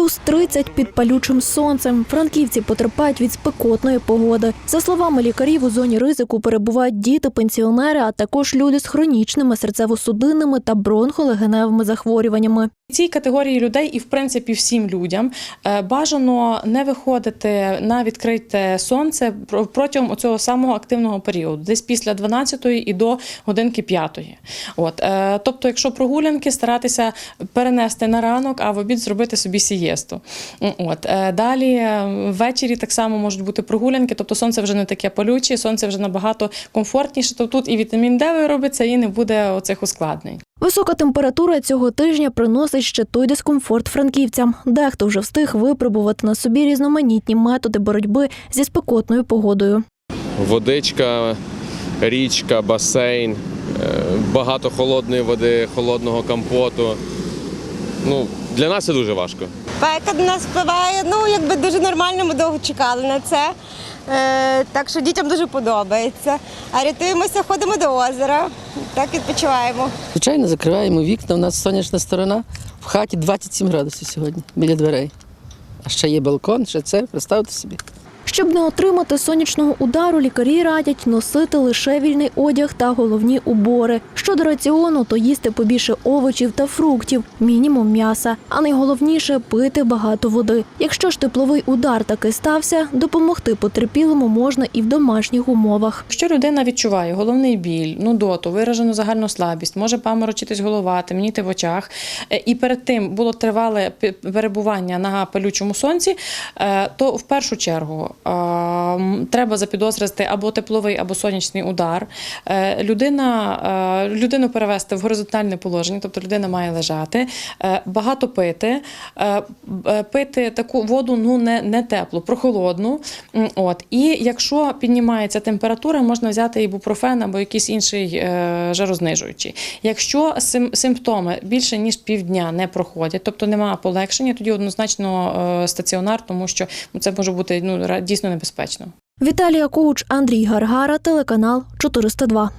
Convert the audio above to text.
Плюс 30 під палючим сонцем. Франківці потерпають від спекотної погоди. За словами лікарів, у зоні ризику перебувають діти, пенсіонери, а також люди з хронічними серцево-судинними та бронхолегеневими захворюваннями. Цій категорії людей, і в принципі всім людям е, бажано не виходити на відкрите сонце протягом цього самого активного періоду, десь після 12 і до годинки 5. От е, тобто, якщо прогулянки, старатися перенести на ранок, а в обід зробити собі сієсту. М, От е, далі е, ввечері так само можуть бути прогулянки, тобто сонце вже не таке палюче, сонце вже набагато комфортніше. Тобто тут і вітамін Д виробиться, і не буде оцих ускладнень. Висока температура цього тижня приносить ще той дискомфорт франківцям. Дехто вже встиг випробувати на собі різноманітні методи боротьби зі спекотною погодою. водичка, річка, басейн, е, багато холодної води, холодного компоту. Ну, для нас це дуже важко. Спека до нас впливає, ну якби дуже нормально, ми довго чекали на це. Е, так що дітям дуже подобається. А рятуємося, ходимо до озера, так відпочиваємо. Звичайно, закриваємо вікна. У нас сонячна сторона. В хаті 27 градусів сьогодні біля дверей. А ще є балкон, ще це, представте собі. Щоб не отримати сонячного удару, лікарі радять носити лише вільний одяг та головні убори. Щодо раціону, то їсти побільше овочів та фруктів, мінімум м'яса. А найголовніше пити багато води. Якщо ж тепловий удар таки стався, допомогти потерпілому можна і в домашніх умовах. Якщо людина відчуває головний біль, нудоту, виражену загальну слабість, може паморочитись голова, темніти в очах, е, і перед тим було тривале перебування на палючому сонці, е, то в першу чергу е, треба запідозрити або тепловий, або сонячний удар. Е, Людина, е, людину перевести в горизонтальне положення, тобто людина має лежати, е, багато пити, пити таку воду ну не, не теплу, прохолодну. От. І якщо піднімається температура, можна взяти ібупрофен або якийсь інший жарознижуючий. Якщо сим, симптоми більше ніж півдня не проходять, тобто немає полегшення, тоді однозначно стаціонар, тому що ну, це може бути ну, дійсно небезпечно. Віталія Коуч, Андрій Гаргара, телеканал 402.